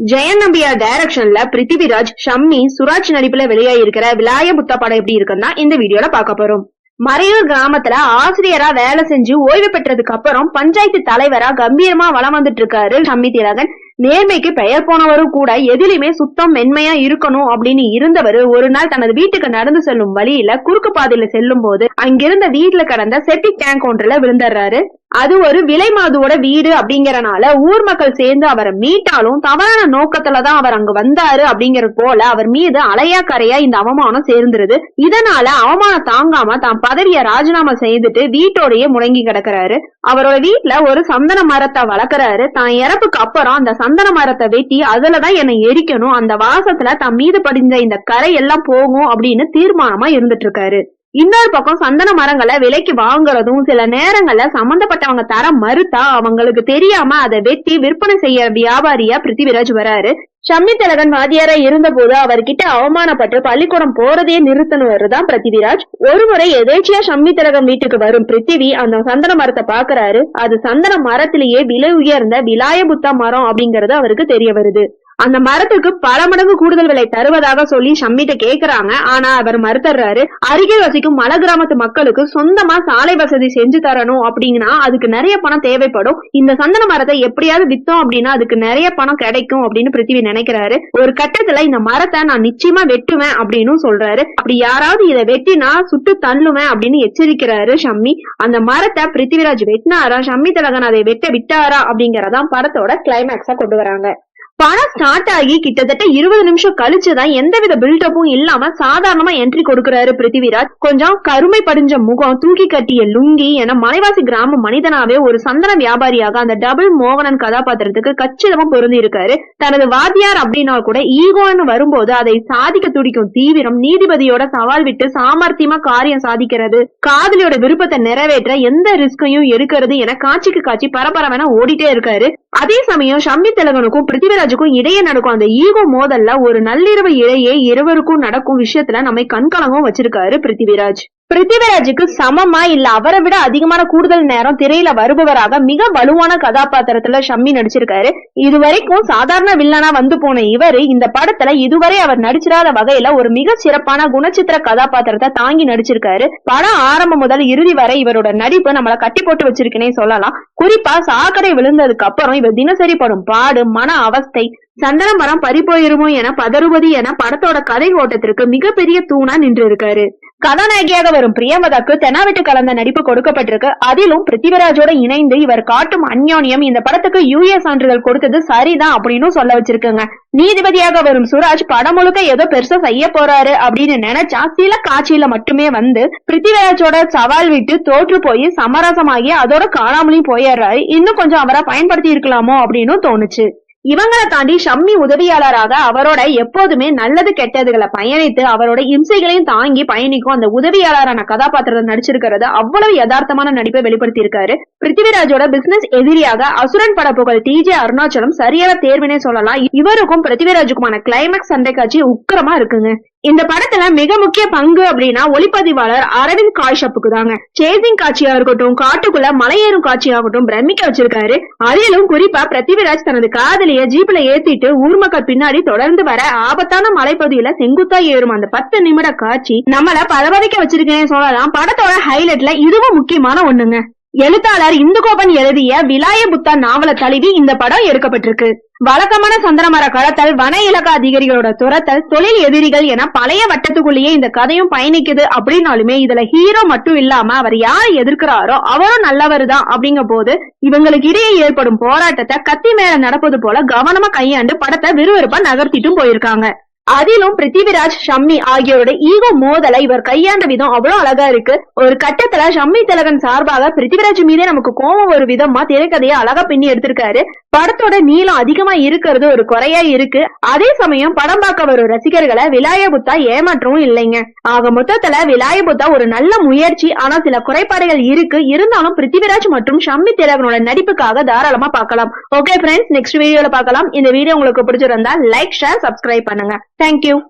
ஜெயன் நம்பியார் டைரக்ஷன்ல பிருத்திவிராஜ் ஷம்மி சுராஜ் நடிப்புல வெளியாகிருக்கிற விலாய புத்தா படம் எப்படி இருக்குன்னா இந்த வீடியோல பார்க்க போறோம். மறையூர் கிராமத்துல ஆசிரியரா வேலை செஞ்சு ஓய்வு பெற்றதுக்கு அப்புறம் பஞ்சாயத்து தலைவரா கம்பீரமா வளம் வந்துட்டு இருக்காரு ஷம்மி திலகன். நேர்மைக்கு பெயர் போனவரும் கூட எதிலுமே சுத்தம் மென்மையா இருக்கணும் அப்படின்னு இருந்தவர் ஒரு நாள் தனது வீட்டுக்கு நடந்து செல்லும் வழியில குறுக்கு பாதையில செல்லும் போது அங்கிருந்த வீட்டுல கடந்த செப்டிக் டேங்க் ஒன்றுல விழுந்துடுறாரு. அது ஒரு விலை மாதுவோட வீடு அப்படிங்கறனால ஊர் மக்கள் சேர்ந்து அவரை மீட்டாலும் தவறான நோக்கத்துலதான் அவர் அங்க வந்தாரு அப்படிங்கறது போல அவர் மீது அலையா கரையா இந்த அவமானம் சேர்ந்துருது. இதனால அவமானம் தாங்காம தான் பதவிய ராஜினாமா செய்துட்டு வீட்டோடயே முடங்கி கிடக்குறாரு. அவரோட வீட்டுல ஒரு சந்தன மரத்தை வளர்க்கறாரு. தான் இறப்புக்கு அப்புறம் அந்த சந்தன மரத்தை வெட்டி அதுலதான் என்னை எரிக்கணும். அந்த வாசத்துல தன் மீது படிஞ்ச இந்த கரை எல்லாம் போகும் அப்படின்னு தீர்மானமா இருந்துட்டு இருக்காரு. இன்னொரு பக்கம் சந்தன மரங்களை விலைக்கு வாங்குறதும் சில நேரங்கள்ல சம்பந்தப்பட்டவங்க தர மறுத்தா அவங்களுக்கு தெரியாம அதை வெட்டி விற்பனை செய்ய வியாபாரியா பிருத்திவிராஜ் வராரு. ஷம்மி திலகன் வாத்தியாரா இருந்த போது அவர்கிட்ட அவமானப்பட்டு பள்ளிக்கூடம் போறதே நிறுத்தினவர் தான் பிருத்திவிராஜ். ஒரு முறை எதேச்சியா ஷம்மி திலகன் வீட்டுக்கு வரும் பிருத்திவி அந்த சந்தன மரத்தை பாக்குறாரு. அது சந்தன மரத்திலேயே விலை உயர்ந்த விலாயபுத்தா மரம் அப்படிங்கறது அவருக்கு தெரிய வருது. அந்த மரத்துக்கு பல மடங்கு கூடுதல் விலை தருவதாக சொல்லி ஷம்மிட்ட கேக்குறாங்க. ஆனா அவர் மறுத்துறாரு அருகே வசிக்கும் மலை கிராமத்து மக்களுக்கு சொந்தமா சாலை வசதி செஞ்சு தரணும் அப்படின்னா அதுக்கு நிறைய பணம் தேவைப்படும். இந்த சந்தன மரத்தை எப்படியாவது வித்தோம் அப்படின்னா அதுக்கு நிறைய பணம் கிடைக்கும் அப்படின்னு பிருத்திவி நினைக்கிறாரு. ஒரு கட்டத்துல இந்த மரத்தை நான் நிச்சயமா வெட்டுவேன் அப்படின்னு சொல்றாரு. அப்படி யாராவது இதை வெட்டினா சுட்டு தள்ளுவேன் அப்படின்னு எச்சரிக்கிறாரு ஷம்மி. அந்த மரத்தை பிருத்திவிராஜ் வெட்டினாரா? ஷம்மி தலகன் அதை வெட்ட விட்டாரா அப்படிங்கறதான் படத்தோட கிளைமேக்ஸா கொண்டு வராங்க. படம் ஸ்டார்ட் ஆகி கிட்டத்தட்ட இருபது நிமிஷம் கழிச்சுதான் எந்தவித பில்டப்பும் இல்லாம சாதாரணமா என்ட்ரி கொடுக்கிறாரு பிருத்திவிராஜ். கொஞ்சம் கருமை படிஞ்ச முகம் தூக்கி கட்டிய லுங்கி என மலைவாசி கிராம மனிதனாவே ஒரு சந்தன வியாபாரியாக அந்த டபுள் மோகனன் கதாபாத்திரத்துக்கு கச்சிதமா பொருந்தி இருக்காரு. தனது வாத்தியார் அப்படின்னா கூட ஈகோன்னு வரும்போது அதை சாதிக்க துடிக்கும் தீவிரம் நீதிபதியோட சவால் விட்டு சாமர்த்தியமா காரியம் சாதிக்கிறது காதலியோட விருப்பத்தை நிறைவேற்ற எந்த ரிஸ்கையும் எடுக்கிறது என காட்சிக்கு காட்சி பரபரவென ஓடிட்டே இருக்காரு. அதே சமயம் ஷம்பி திலகனுக்கும் பிருத்திவிராஜுக்கும் இடையே நடக்கும் அந்த ஈகோ மோதல்ல ஒரு நள்ளிரவு இடையே இருவருக்கும் நடக்கும் விஷயத்துல நம்மை கண்கலங்கம் வச்சிருக்காரு பிருத்திவிராஜ். பிருத்திவிராஜுக்கு சமமா இல்ல அவரை விட அதிகமான கூடுதல் நேரம் திரையில வருபவராக மிக வலுவான கதாபாத்திரத்துல ஷம்மி நடிச்சிருக்காரு. இதுவரைக்கும் சாதாரண வில்லனா வந்து போன இவரு இந்த படத்துல இதுவரை அவர் நடிச்சிடாத வகையில ஒரு மிக சிறப்பான குணச்சித்திர கதாபாத்திரத்தை தாங்கி நடிச்சிருக்காரு. படம் ஆரம்பம் முதல் இறுதி வரை இவரோட நடிப்பு நம்மள கட்டி போட்டு வச்சிருக்கேனே சொல்லலாம். குறிப்பா சாக்கடை விழுந்ததுக்கு அப்புறம் இவர் தினசரி படும் பாடு மன அவஸ்தை சந்தன மரம் பறிப்போயிருமோ என பதறுவது என படத்தோட கதை ஓட்டத்திற்கு மிகப்பெரிய தூணா நின்று இருக்காரு கதாநாயகியாக வரும் பிரியமதாக்கு தெனாவிட்டு கலந்த நடிப்பு கொடுக்கப்பட்டிருக்கு. அதிலும் பிருத்திவிராஜோட இணைந்து இவர் காட்டும் அந்யோன்யம் இந்த படத்துக்கு யூஏ சான்றிதழ் கொடுத்தது சரிதான் அப்படின்னு சொல்ல வச்சிருக்குங்க. நீதிபதியாக வரும் சுராஜ் படம் முழுக்க ஏதோ பெருசா செய்ய போறாரு அப்படின்னு நினைச்சா சில காட்சியில மட்டுமே வந்து பிருத்திவிராஜோட சவால் விட்டு தோற்று போய் சமரசமாகி அதோட காணாமலையும் போயிடுறாரு. இன்னும் கொஞ்சம் அவரை பயன்படுத்தி இருக்கலாமோ அப்படின்னு தோணுச்சு. இவங்களை தாண்டி ஷம்மி உதவியாளராக அவரோட எப்போதுமே நல்லது கெட்டதுகளை பயணித்து அவரோட இம்சைகளையும் தாங்கி பயணிக்கும் அந்த உதவியாளரான கதாபாத்திரத்தை நடிச்சிருக்கிறது அவ்வளவு யதார்த்தமான நடிப்பை வெளிப்படுத்தி இருக்காரு பிருத்திவிராஜோட பிசினஸ் எதிரியாக அசுரன் பட புகழ் டிஜே அருணாச்சலம் சரியான தேர்வினே சொல்லலாம். இவருக்கும் பிருத்திவிராஜுக்குமான கிளைமேக்ஸ் சண்டை காட்சி உக்கிரமா இருக்குங்க. இந்த படத்துல மிக முக்கிய பங்கு அப்படின்னா ஒளிப்பதிவாளர் அரவிந்த் காய்ஷப்புக்கு தாங்க. சேசிங் காட்சியா இருக்கட்டும் காட்டுக்குள்ள மலையேறும் காட்சியாகட்டும் பிரமிக்க வச்சிருக்காரு. அதிலும் குறிப்பா பிருத்திவிராஜ் தனது காதலிய ஜீப்ல ஏத்திட்டு ஊர் மக்கள் பின்னாடி தொடர்ந்து வர ஆபத்தான மலைப்பகுதியில செங்குத்தா ஏறும் அந்த பத்து நிமிட காட்சி நம்மள பதவதைக்க வச்சிருக்கேன்னு சொல்லலாம். படத்தோட ஹைலைட்ல இதுவும் முக்கியமான ஒண்ணுங்க. எழுத்தாளர் இந்துகோபன் எழுதிய விலாய புத்தா நாவல தழுவி இந்த படம் எடுக்கப்பட்டிருக்கு. வழக்கமான சந்திரமர கடத்தல் வன இலக்க அதிகாரிகளோட துரத்தல் தொழில் எதிரிகள் என பழைய வட்டத்துக்குள்ளேயே இந்த கதையும் பயணிக்குது அப்படின்னாலுமே இதுல ஹீரோ மட்டும் இல்லாம அவர் யார் எதிர்க்கிறாரோ அவரும் நல்லவர் தான் அப்படிங்க போது இவங்களுக்கு இடையே ஏற்படும் போராட்டத்தை கத்தி மேல நடப்பது போல கவனமா கையாண்டு படத்தை விறுவிறுப்பா நகர்த்திட்டும் போயிருக்காங்க. அதிலும் பிருத்திவிராஜ் ஷம்மி ஆகியோரோட ஈகோ மோதலை இவர் கையாண்ட விதம் அவ்வளவு அழகா இருக்கு. ஒரு கட்டத்துல ஷம்மி திலகன் சார்பாக பிருத்திவிராஜ் மீதே நமக்கு கோபம் ஒரு விதமா திரைக்கதையை அழகா பின்னி எடுத்திருக்காரு. படத்தோட நீளம் அதிகமா இருக்கிறது ஒரு குறையா இருக்கு. அதே சமயம் படம் பார்க்க வரும் ரசிகர்களை விலாய புத்தா ஏமாற்றவும் இல்லைங்க. ஆக மொத்தத்துல விலாய புத்தா ஒரு நல்ல முயற்சி ஆனா சில குறைபாடுகள் இருக்கு. இருந்தாலும் பிருத்திவிராஜ் மற்றும் ஷம்மி திலகனோட நடிப்புக்காக தாராளமா பார்க்கலாம். ஓகே ஃப்ரெண்ட்ஸ் நெக்ஸ்ட் வீடியோல பார்க்கலாம். இந்த வீடியோ உங்களுக்கு பிடிச்சிருந்தா லைக் ஷேர் சப்ஸ்கிரைப் பண்ணுங்க. Thank you.